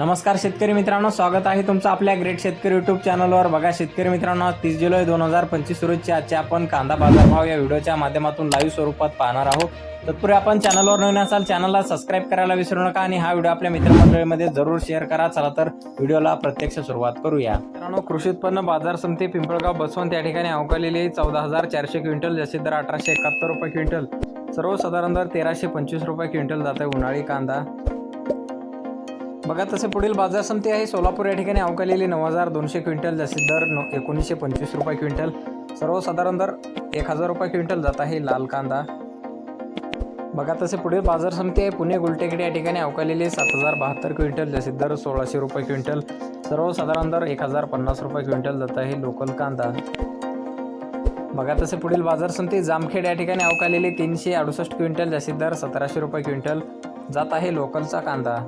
नमस्कार शेतकरी मित्रांनो स्वागत आहे तुमचं आपल्या ग्रेट शेतकरी युट्यूब चॅनलवर बघा शेतकरी मित्रांनो आज तीस जुलै दोन हजार पंचवीस रोजची आजच्या आपण कांदा बाजार भाव या व्हिडिओच्या माध्यमातून लाईव्ह स्वरूपात पाहणार आहोत. तत्पूर्वी आपण चॅनलवर नवीन असाल चॅनलला सबस्क्राईब करायला विसरू नका आणि हा व्हिडिओ आपल्या मित्रमंडळीमध्ये जरूर शेअर करा. चला तर व्हिडिओला प्रत्यक्ष सुरुवात करूया. मित्रांनो कृषी उत्पन्न बाजार समिती पिंपळगाव बसवून त्या ठिकाणी अवकालेली चौदा हजार चारशे क्विंटल जसे दर अठराशे एकाहत्तर रुपये क्विंटल. सर्वसाधारण दर तेराशे पंचवीस रुपये क्विंटल जात आहे उन्हाळी कांदा. बघा तसे पुढील बाजार समिती आहे. सोलापूर या ठिकाणी अवकालेली नऊ हजार दोनशे क्विंटल जास्तीत दर न एकोणीसशे पंचवीस रुपये क्विंटल. सर्वसाधारण दर एक हजार रुपये क्विंटल जात आहे लाल कांदा. बघा तसे पुढील बाजार समिती आहे. पुणे गुलटेकडे या ठिकाणी अवकालेली सात हजार बहात्तर क्विंटल जास्तीत दर सोळाशे रुपये क्विंटल. सर्वसाधारण दर एक हजार पन्नास रुपये क्विंटल जात आहे लोकल कांदा. बघा तसे पुढील बाजार समिती जामखेड या ठिकाणी अवकालेली तीनशे अडुसष्ट क्विंटल जास्तीत दर सतराशे रुपये क्विंटल जात आहे लोकलचा कांदा.